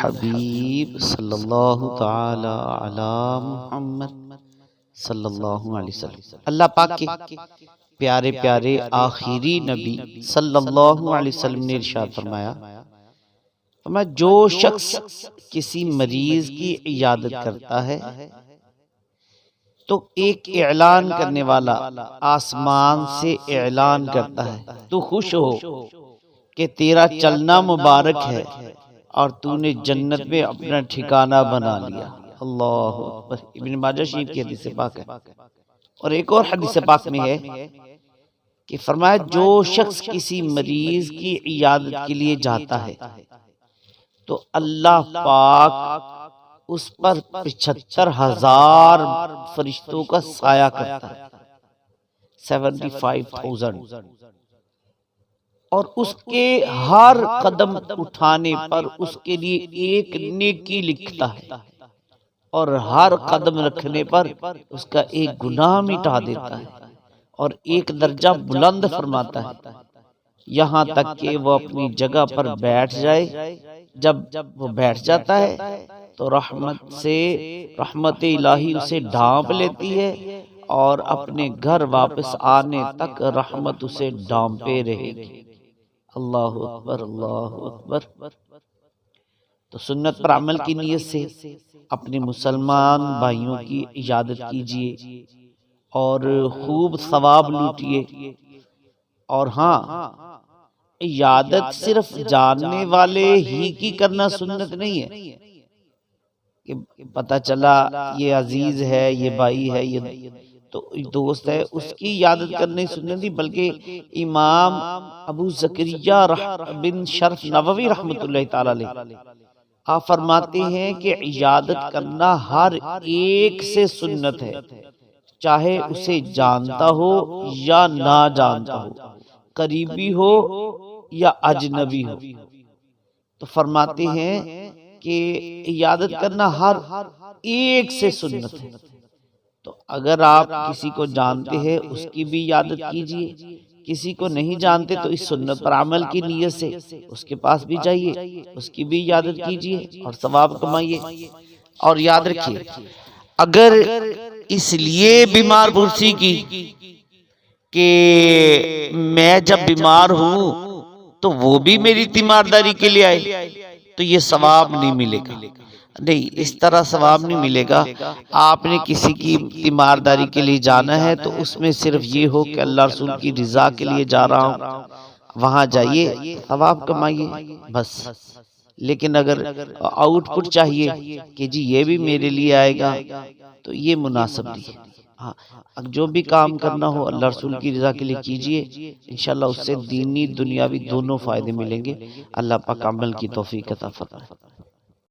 हबीब सल्लल्लाहु सल्लल्लाहु अल्लाह पाक के प्यारे प्यारे आखिरी नबी सल्लल्लाहु अलैहि वसल्लम ने इरशाद फरमाया फरमाया, जो शख्स किसी मरीज़ की इयादत करता है तो एक ऐलान करने वाला आसमान से ऐलान करता है, तू खुश हो। कि तेरा चलना मुबारक है और तूने जन्नत में अपना ठिकाना बना लिया। अल्लाह इब्न माजा शरीफ की हदीस पाक है। और एक और हदीस पाक में है कि फरमाया जो शख्स किसी मरीज़ की इयादत के लिए जाता है तो अल्लाह पाक उस पर पिछहत्तर हज़ार फरिश्तों का साया करता है। Seventy five thousand. और उसके हर कदम उठाने पर उसके लिए एक नेकी लिखता है। और हर कदम रखने पर उसका एक गुनाह मिटा देता है। और एक दर्जा बुलंद फरमाता है। यहाँ तक कि वो अपनी जगह पर बैठ जाए। जब जब वो बैठ जाता है तो रहमत से रहमत इलाही उसे ढांप लेती है और अपने घर वापस आने तक रहमत उसे ढांपे रहेगी। अल्लाह अकबर अल्लाह अकबर। तो सुन्नत पर अमल की नीयत से अपने मुसलमान भाइयों की इजादत कीजिए और खूब सवाब लूटिए। और हाँ इयादत सिर्फ़ जानने वाले ही की करना सुन्नत नहीं है। कि पता चला ये अज़ीज़ है ये भाई है ये तो दोस्त है उसकी यादत करने सुनने थी बल्कि इमाम अबू जकरिया बिन शरफ नववी रहमत आप फरमाते हैं कि इयादत करना हर एक से सुन्नत है। चाहे उसे जानता हो या ना जानता हो करीबी हो या अजनबी हो। तो फरमाते हैं कि इयादत करना हर एक से सुन्नत है। तो अगर आप किसी को जानते हैं, उसकी भी यादत कीजिए। किसी को नहीं जानते तो इस सुन्नत पर अमल की नीयत से उसके पास भी जाइए, उसकी भी यादत कीजिए और सवाब कमाइए। और याद रखिए, अगर इसलिए बीमार पुरसी की कि मैं जब बीमार हूँ तो वो भी मेरी तीमारदारी के लिए आए तो ये सवाब नहीं मिलेगा। नहीं इस तरह सवाब नहीं मिलेगा। आपने किसी की तीमारदारी के लिए जाना है तो उसमें सिर्फ़ ये हो कि अल्लाह रसूल की रजा के लिए जा रहा हूँ वहाँ जाइए सवाब कमाइए बस। लेकिन अगर आउटपुट चाहिए कि जी ये भी मेरे लिए आएगा तो ये मुनासिब नहीं है। हाँ। जो भी काम करना हो अल्लाह रसूल की रजा के लिए कीजिए इंशाल्लाह उससे दीनी दुनियावी दोनों फ़ायदे मिलेंगे। अल्लाह पाक अमल की तोफ़ी अता फरमाए।